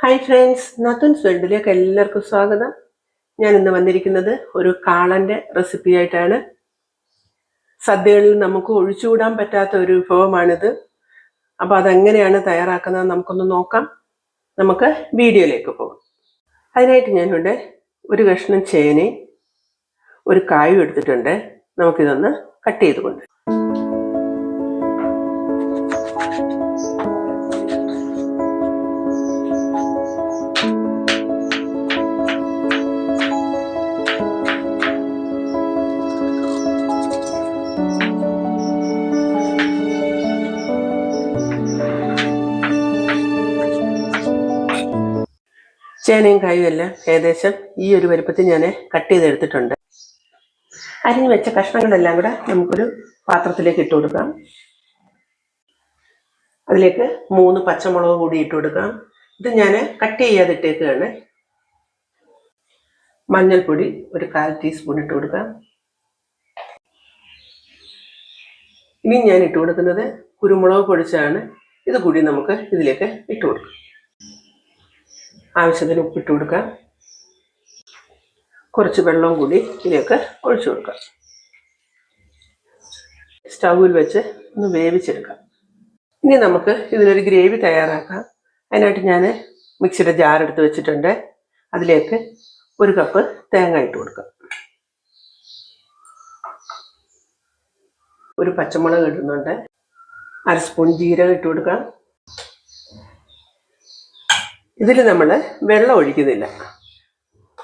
Hi friends നത്തുൻസ് വേൾഡിലേക്ക് എല്ലാവർക്കും സ്വാഗതം. ഞാൻ ഇന്ന് വന്നിരിക്കുന്നത് ഒരു കാളന്റെ റെസിപ്പി ആയിട്ടാണ്. സദ്യകളിൽ നമുക്ക് ഒഴിച്ചുകൂടാൻ പറ്റാത്ത ഒരു വിഭവമാണിത്. അപ്പോൾ അതെങ്ങനെയാണ് തയ്യാറാക്കുന്നത് നമുക്കൊന്ന് നോക്കാം. നമുക്ക് വീഡിയോയിലേക്ക് പോകാം. അതിനായിട്ട് ഞാനിവിടെ ഒരു കഷ്ണം ചേനയും ഒരു കായും എടുത്തിട്ടുണ്ട്. നമുക്കിതൊന്ന് കട്ട് ചെയ്ത് കൊണ്ട് ചേനയും കായും എല്ലാം ഏകദേശം ഈ ഒരു വലുപ്പത്തിൽ ഞാൻ കട്ട് ചെയ്തെടുത്തിട്ടുണ്ട്. അരിഞ്ഞു വെച്ച കഷ്ണങ്ങളെല്ലാം കൂടെ നമുക്കൊരു പാത്രത്തിലേക്ക് ഇട്ട് കൊടുക്കാം. അതിലേക്ക് മൂന്ന് പച്ചമുളക് കൂടി ഇട്ട് കൊടുക്കാം. ഇത് ഞാൻ കട്ട് ചെയ്യാതെ ഇട്ടേക്കുകയാണ് മഞ്ഞൾപ്പൊടി ഒരു കാൽ ടീസ്പൂൺ ഇട്ട് കൊടുക്കാം. ഇനി ഞാൻ ഇട്ട് കൊടുക്കുന്നത് കുരുമുളക് പൊടിച്ചാണ്. ഇത് കൂടി നമുക്ക് ഇതിലേക്ക് ഇട്ട് കൊടുക്കാം. ആവശ്യത്തിന് ഉപ്പിട്ട് കൊടുക്കുക. കുറച്ച് വെള്ളവും കൂടി ഇതിലേക്ക് ഒഴിച്ചു കൊടുക്കാം സ്റ്റൗവിൽ വെച്ച് ഒന്ന് വേവിച്ചെടുക്കാം ഇനി നമുക്ക് ഇതിനൊരു ഗ്രേവി തയ്യാറാക്കാം. അതിനായിട്ട് ഞാൻ മിക്സിയുടെ ജാർ എടുത്ത് വെച്ചിട്ടുണ്ട്. അതിലേക്ക് ഒരു കപ്പ് തേങ്ങ ഇട്ട് കൊടുക്കാം ഒരു പച്ചമുളക് ഇടുന്നുണ്ട്. അര സ്പൂൺ ജീരകം ഇട്ട് കൊടുക്കാം ഇതിൽ നമ്മൾ വെള്ളം ഒഴിക്കുന്നില്ല.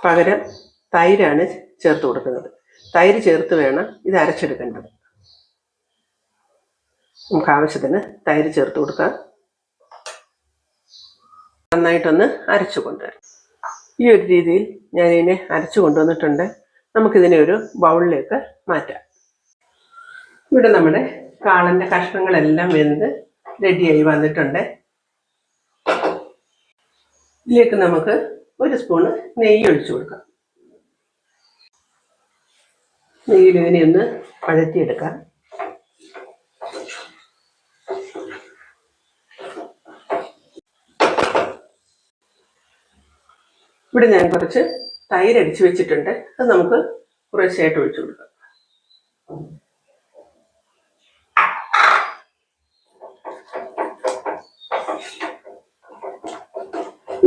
പകരം തൈരാണ് ചേർത്ത് കൊടുക്കുന്നത്. തൈര് ചേർത്ത് വേണം ഇത് അരച്ചെടുക്കേണ്ടത്. നമുക്ക് ആവശ്യത്തിന് തൈര് ചേർത്ത് കൊടുക്കാം. നന്നായിട്ടൊന്ന് അരച്ചു കൊണ്ടുവരാം. ഈ ഒരു രീതിയിൽ ഞാൻ ഇതിനെ അരച്ചു കൊണ്ടുവന്നിട്ടുണ്ട്. നമുക്കിതിനെ ഒരു ബൗളിലേക്ക് മാറ്റാം. ഇവിടെ നമ്മുടെ കാളന്റെ കഷ്ണങ്ങളെല്ലാം വെന്ത് റെഡിയായി വന്നിട്ടുണ്ട്. ഇതിലേക്ക് നമുക്ക് ഒരു സ്പൂണ് നെയ്യ് ഒഴിച്ചു കൊടുക്കാം. നെയ്യിൽ ഇതിനെ ഒന്ന് പഴത്തിയെടുക്കാം ഇവിടെ ഞാൻ കുറച്ച് തൈര് അടിച്ചു വെച്ചിട്ടുണ്ട്. അത് നമുക്ക് കുറേശ്ശായിട്ട് ഒഴിച്ചു കൊടുക്കാം.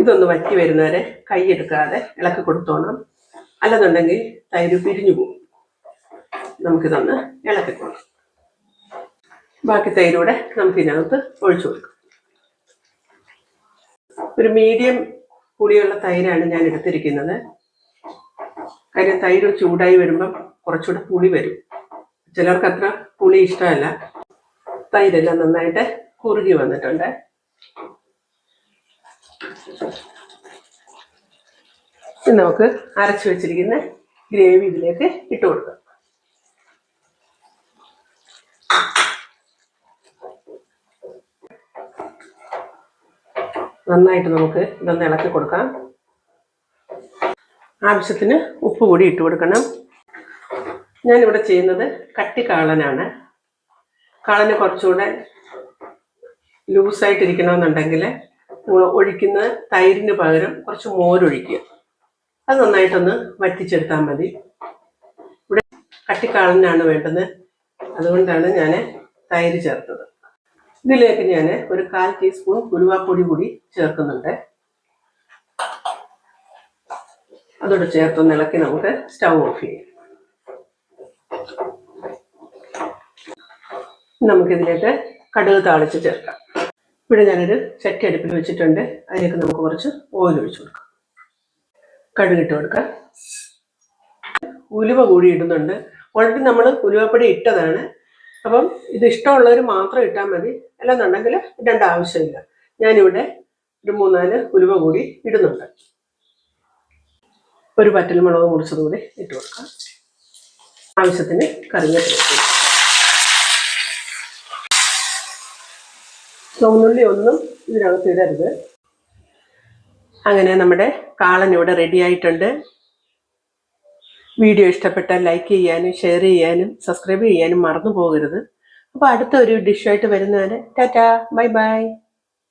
ഇതൊന്ന് വറ്റി വരുന്നവരെ കൈയെടുക്കാതെ ഇളക്കി കൊടുത്തോണം. അല്ലെന്നുണ്ടെങ്കിൽ തൈര് പിരിഞ്ഞു പോകും. നമുക്കിതൊന്ന് ഇളക്കി കൊടുക്കാം ബാക്കി തൈരൂടെ നമുക്കിതിനകത്ത് ഒഴിച്ചു കൊടുക്കാം. ഒരു മീഡിയം പുളിയുള്ള തൈരാണ് ഞാൻ എടുത്തിരിക്കുന്നത്. കാര്യം തൈര് ചൂടായി വരുമ്പം കുറച്ചുകൂടെ പുളി വരും. ചിലർക്ക് അത്ര പുളി ഇഷ്ടമല്ല. തൈരെല്ലാം നന്നായിട്ട് കുറുകി വന്നിട്ടുണ്ട്. നമുക്ക് അരച്ചു വെച്ചിരിക്കുന്ന ഗ്രേവി ഇതിലേക്ക് ഇട്ട് കൊടുക്കാം. നന്നായിട്ട് നമുക്ക് ഇതൊന്ന് ഇളക്കി കൊടുക്കാം. ആവശ്യത്തിന് ഉപ്പ് കൂടി ഇട്ട് കൊടുക്കണം. ഞാനിവിടെ ചെയ്യുന്നത് കട്ടിക്കാളനാണ് കാളന് കുറച്ചുകൂടെ ലൂസായിട്ടിരിക്കണമെന്നുണ്ടെങ്കിൽ നമ്മൾ ഒഴിക്കുന്ന തൈരിന് പകരം കുറച്ച് മോരൊഴിക്കുക. അത് നന്നായിട്ടൊന്ന് വറ്റിച്ചെടുത്താൽ മതി. ഇവിടെ കട്ടിക്കാളനാണ് വേണ്ടത്. അതുകൊണ്ടാണ് ഞാൻ തൈര് ചേർത്തത്. ഇതിലേക്ക് ഞാൻ ഒരു കാൽ ടീസ്പൂൺ ഉലുവാപ്പൊടി കൂടി ചേർക്കുന്നുണ്ട്. അതോട് ചേർത്തൊന്ന് ഇളക്കി നമുക്ക് സ്റ്റൗ ഓഫ് ചെയ്യാം. നമുക്കിതിലേക്ക് കടുക് താളിച്ച് ചേർക്കാം. ഇവിടെ ഞാനൊരു ചട്ടി അടുപ്പിൽ വെച്ചിട്ടുണ്ട്. അതിലേക്ക് നമുക്ക് കുറച്ച് ഓയിൽ ഒഴിച്ചു കൊടുക്കാം. കടുകിട്ട് കൊടുക്കാം. ഉലുവ കൂടി ഇടുന്നുണ്ട്. ഓൾറെഡി നമ്മൾ ഉലുവപ്പൊടി ഇട്ടതാണ്. അപ്പം ഇത് ഇഷ്ടമുള്ളവർ മാത്രം ഇട്ടാൽ മതി. അല്ലെന്നുണ്ടെങ്കിൽ ഇടേണ്ട ആവശ്യമില്ല. ഞാനിവിടെ ഒരു മൂന്നാൽ ഉലുവ കൂടി ഇടുന്നുണ്ട്. ഒരു പറ്റൽ മുളക് മുറിച്ചതുകൂടി ഇട്ട് കൊടുക്കാം. ആവശ്യത്തിന് കറിവേപ്പില ചുവന്നുള്ളി ഒന്നും ഇതിനകത്ത് ഇടരുത്. അങ്ങനെ നമ്മുടെ കാളൻ ഇവിടെ റെഡി ആയിട്ടുണ്ട്. വീഡിയോ ഇഷ്ടപ്പെട്ടാൽ ലൈക്ക് ചെയ്യാനും ഷെയർ ചെയ്യാനും സബ്സ്ക്രൈബ് ചെയ്യാനും മറന്നു പോകരുത്. അപ്പോൾ അടുത്ത ഒരു ഡിഷായിട്ട് വരുന്നവരെ ടാറ്റാ ബൈ ബൈ